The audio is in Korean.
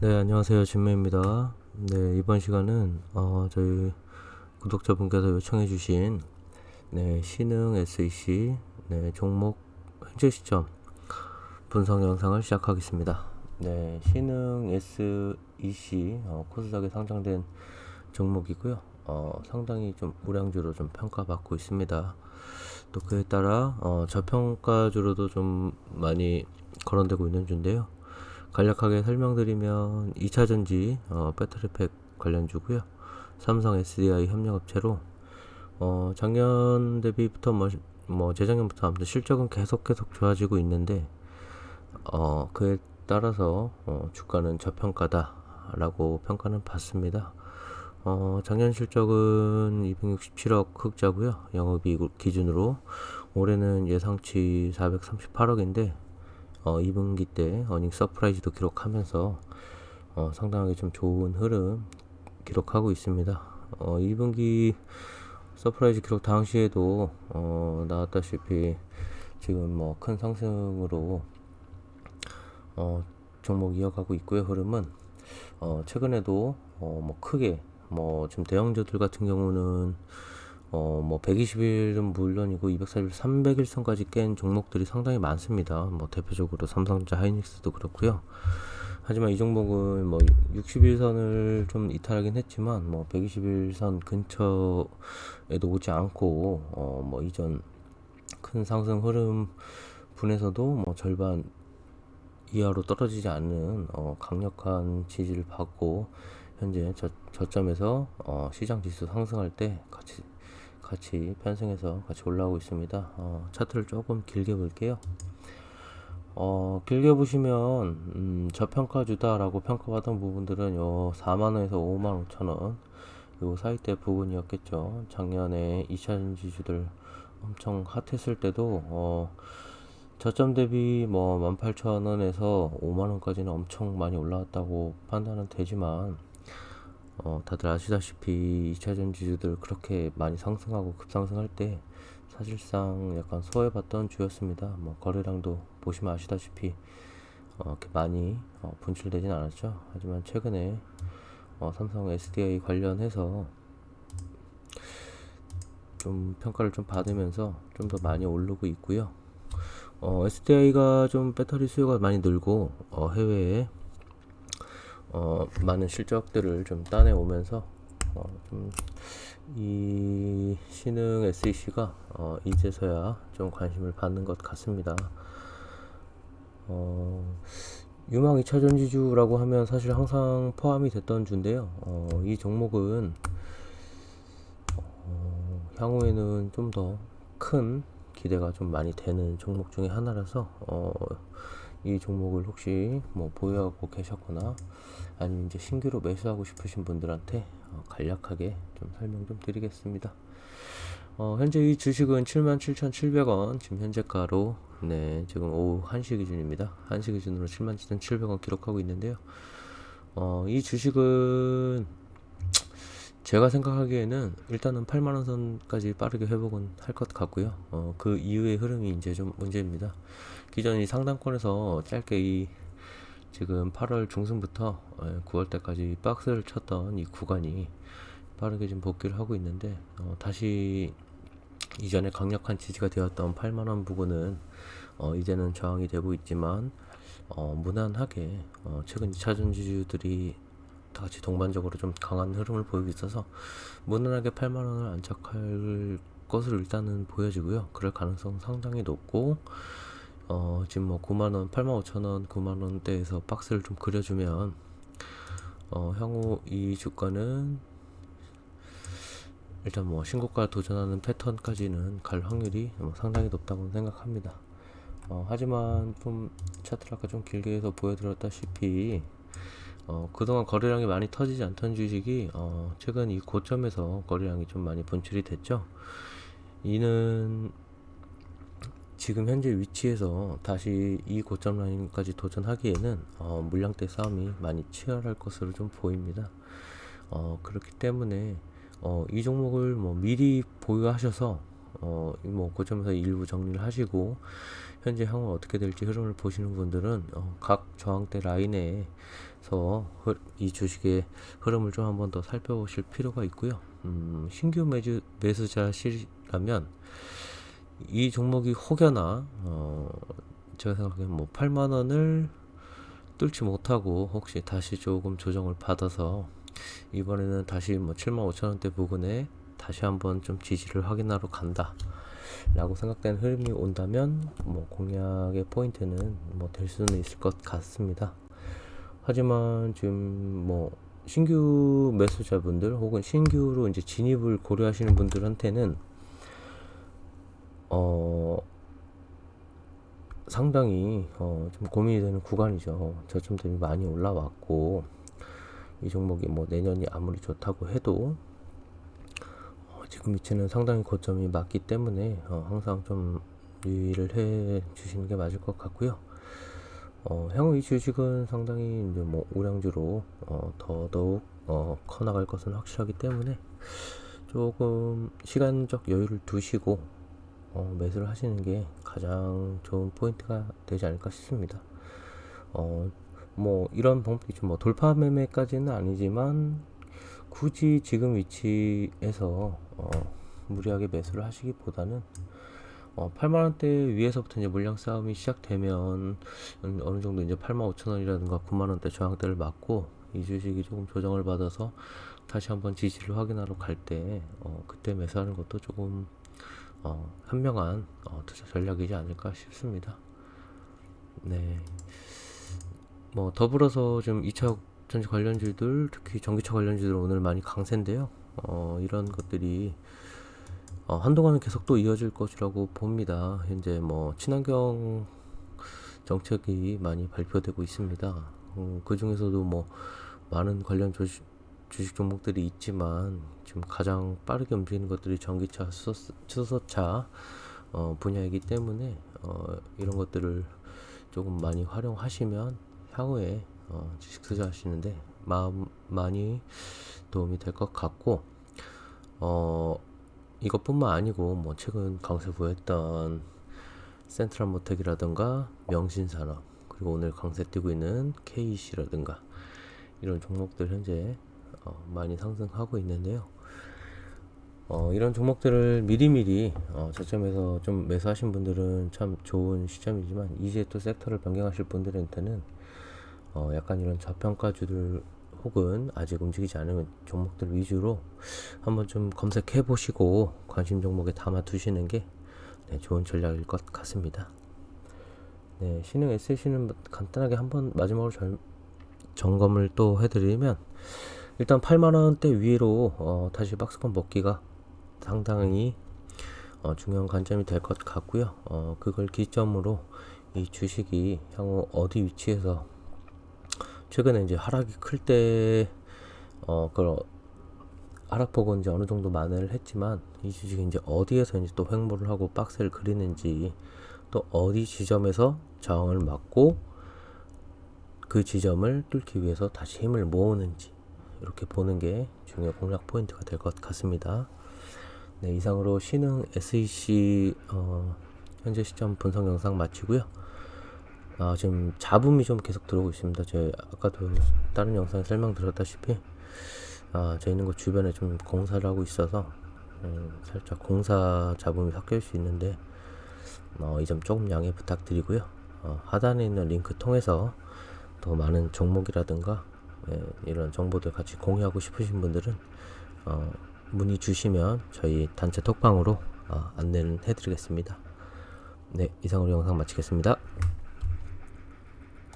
네, 안녕하세요. 진매입니다. 네, 이번 시간은 어, 저희 구독자분께서 요청해 주신 네, 신흥 SEC 네, 종목 현재 시점 분석 영상을 시작하겠습니다. 네, 신흥 SEC 어, 코스닥에 상장된 종목이고요. 어, 상당히 좀 우량주로 좀 평가받고 있습니다. 또 그에 따라 어, 저평가주로도 좀 많이 거론되고 있는 주인데요. 간략하게 설명드리면 2차전지 어, 배터리팩 관련주고요. 삼성 SDI 협력업체로 어, 작년 대비부터 뭐, 뭐 재작년부터 아무튼 실적은 계속 계속 좋아지고 있는데 어, 그에 따라서 어, 주가는 저평가다라고 평가는 받습니다. 어, 작년 실적은 267억 흑자고요. 영업이익 기준으로 올해는 예상치 438억인데 어, 2분기 때 어닝 서프라이즈도 기록하면서 어, 상당하게 좀 좋은 흐름 기록하고 있습니다. 어, 2분기 서프라이즈 기록 당시에도 어, 나왔다시피 지금 뭐 큰 상승으로 어, 종목 이어가고 있고요. 흐름은 어, 최근에도 어, 뭐 크게 뭐 지금 대형주들 같은 경우는 어, 뭐 120일은 물론이고 240일, 300일선까지 깬 종목들이 상당히 많습니다. 뭐 대표적으로 삼성전자 하이닉스도 그렇고요. 하지만 이 종목은 뭐 60일선을 좀 이탈하긴 했지만 뭐 120일선 근처에도 오지 않고 어, 뭐 이전 큰 상승 흐름 분에서도 뭐 절반 이하로 떨어지지 않는 어, 강력한 지지를 받고 현재 저, 저점에서 어, 시장 지수 상승할 때 같이 같이 편승해서 같이 올라오고 있습니다. 어, 차트를 조금 길게 볼게요. 어, 길게 보시면 음, 저평가주다라고 평가받은 부분들은 요 4만원에서 5만 5천원 요 사이대 부분이었겠죠. 작년에 2차 지주들 엄청 핫했을 때도 어, 저점 대비 뭐 18,000원에서 5만원까지는 엄청 많이 올라왔다고 판단은 되지만 어, 다들 아시다시피 2차전 지주들 그렇게 많이 상승하고 급상승할 때 사실상 약간 소외받던 주였습니다. 뭐 거래량도 보시면 아시다시피 어, 이렇게 많이 어, 분출되진 않았죠. 하지만 최근에 어, 삼성 SDI 관련해서 좀 평가를 좀 받으면서 좀 더 많이 오르고 있고요. 어, SDI가 좀 배터리 수요가 많이 늘고 어, 해외에 어, 많은 실적들을 좀 따내오면서 어, 좀이 신흥 SEC가 어, 이제서야 좀 관심을 받는 것 같습니다. 어, 유망 2차 전지주라고 하면 사실 항상 포함이 됐던 주인데요. 어, 이 종목은 어, 향후에는 좀 더 큰 기대가 좀 많이 되는 종목 중에 하나라서 어, 이 종목을 혹시 뭐 보유하고 계셨거나 아니면 이제 신규로 매수하고 싶으신 분들한테 어, 간략하게 좀 설명 좀 드리겠습니다. 어, 현재 이 주식은 77,700원 지금 현재가로 네 지금 오후 1시 기준입니다. 1시 기준으로 77,700원 기록하고 있는데요. 어, 이 주식은 제가 생각하기에는 일단은 8만원 선까지 빠르게 회복은 할 것 같고요. 어, 그 이후의 흐름이 이제 좀 문제입니다. 기존 이 상단권에서 짧게 이 지금 8월 중순부터 9월 예, 때까지 박스를 쳤던 이 구간이 빠르게 지금 복귀를 하고 있는데 어, 다시 이전에 강력한 지지가 되었던 8만원 부근은 어, 이제는 저항이 되고 있지만 어, 무난하게 어, 최근 2차 전지주들이 다 같이 동반적으로 좀 강한 흐름을 보이고 있어서 무난하게 8만 원을 안착할 것으로 일단은 보여지고요. 그럴 가능성 상당히 높고 어, 지금 뭐 9만 원, 8만 5천 원, 9만 원대에서 박스를 좀 그려주면 어, 향후 이 주가는 일단 뭐 신고가 도전하는 패턴까지는 갈 확률이 뭐 상당히 높다고 생각합니다. 어, 하지만 좀 차트를 아까 좀 길게 해서 보여드렸다시피 어, 그동안 거래량이 많이 터지지 않던 주식이 어, 최근 이 고점에서 거래량이 좀 많이 분출이 됐죠. 이는 지금 현재 위치에서 다시 이 고점 라인까지 도전하기에는 어, 물량대 싸움이 많이 치열할 것으로 좀 보입니다. 어, 그렇기 때문에 어, 이 종목을 뭐 미리 보유하셔서 어, 뭐 고점에서 일부 정리를 하시고 현재 향후 어떻게 될지 흐름을 보시는 분들은 어, 각 저항대 라인에서 흐- 이 주식의 흐름을 좀 한번 더 살펴보실 필요가 있고요. 음, 신규 매주, 매수자시라면 이 종목이 혹여나 어, 제가 생각하기엔 뭐 8만 원을 뚫지 못하고 혹시 다시 조금 조정을 받아서 이번에는 다시 뭐 7만 5천 원대 부근에 다시 한번 좀 지지를 확인하러 간다. 라고 생각되는 흐름이 온다면 뭐 공략의 포인트는 뭐 될 수는 있을 것 같습니다. 하지만 지금 뭐 신규 매수자분들 혹은 신규로 이제 진입을 고려하시는 분들한테는 어 상당히 어 좀 고민이 되는 구간이죠. 저점들이 많이 올라왔고 이 종목이 뭐 내년이 아무리 좋다고 해도 위치는 상당히 고점이 맞기 때문에 어, 항상 좀 유의를 해 주시는 게 맞을 것 같고요. 어, 향후 이 주식은 상당히 이제 뭐 우량주로 어, 더더욱 어, 커 나갈 것은 확실하기 때문에 조금 시간적 여유를 두시고 어, 매수를 하시는 게 가장 좋은 포인트가 되지 않을까 싶습니다. 어, 뭐 이런 방법이 좀뭐 돌파 매매까지는 아니지만 굳이 지금 위치에서 어, 무리하게 매수를 하시기보다는 어, 8만 원대 위에서부터 이제 물량 싸움이 시작되면 음, 어느 정도 이제 8만 5천 원이라든가 9만 원대 저항대를 맞고 이 주식이 조금 조정을 받아서 다시 한번 지지를 확인하러 갈 때 어, 그때 매수하는 것도 조금 어, 현명한 어, 투자 전략이지 않을까 싶습니다. 네. 뭐 더불어서 좀 2차 전지 관련주들 특히 전기차 관련주들 오늘 많이 강세인데요. 어, 이런 것들이 어, 한동안은 계속 또 이어질 것이라고 봅니다. 현재 뭐 친환경 정책이 많이 발표되고 있습니다. 음, 그 중에서도 뭐 많은 관련 주식, 주식 종목들이 있지만 지금 가장 빠르게 움직이는 것들이 전기차, 수소, 수소차 어, 분야이기 때문에 어, 이런 것들을 조금 많이 활용하시면 향후에 어, 주식 투자하시는데 마음 많이 도움이 될 것 같고 어, 이것뿐만 아니고 뭐 최근 강세 보였던 센트럴 모텍이라든가 명신산업 그리고 오늘 강세 뛰고 있는 KC라든가 이런 종목들 현재 어, 많이 상승하고 있는데요. 어, 이런 종목들을 미리미리 어, 저점에서 좀 매수하신 분들은 참 좋은 시점이지만 이제 또 섹터를 변경하실 분들한테는 어, 약간 이런 저평가주들 혹은 아직 움직이지 않은 종목들 위주로 한번 좀 검색해 보시고 관심 종목에 담아 두시는 게 네, 좋은 전략일 것 같습니다. 네, 신흥 SC는 간단하게 한번 마지막으로 절, 점검을 또 해드리면 일단 8만 원대 위로 어, 다시 박스권 먹기가 상당히 어, 중요한 관점이 될 것 같고요. 어, 그걸 기점으로 이 주식이 향후 어디 위치에서 최근에 이제 하락이 클 때 어, 그걸 하락폭은 이제 어느 정도 만회를 했지만 이 주식이 이제 어디에서 이제 또 횡보를 하고 박스를 그리는지 또 어디 지점에서 저항을 맞고 그 지점을 뚫기 위해서 다시 힘을 모으는지 이렇게 보는 게 중요 공략 포인트가 될 것 같습니다. 네, 이상으로 신흥 SEC 어, 현재 시점 분석 영상 마치고요. 아, 지금 잡음이 좀 계속 들어오고 있습니다. 제 아까도 다른 영상에 설명드렸다시피 아, 저 있는 곳 주변에 좀 공사를 하고 있어서 음, 살짝 공사 잡음이 섞일 수 있는데 어, 이 점 조금 양해 부탁드리고요. 어, 하단에 있는 링크 통해서 더 많은 종목이라든가 예, 이런 정보들 같이 공유하고 싶으신 분들은 어, 문의 주시면 저희 단체 톡방으로 어, 안내를 해드리겠습니다. 네, 이상으로 영상 마치겠습니다.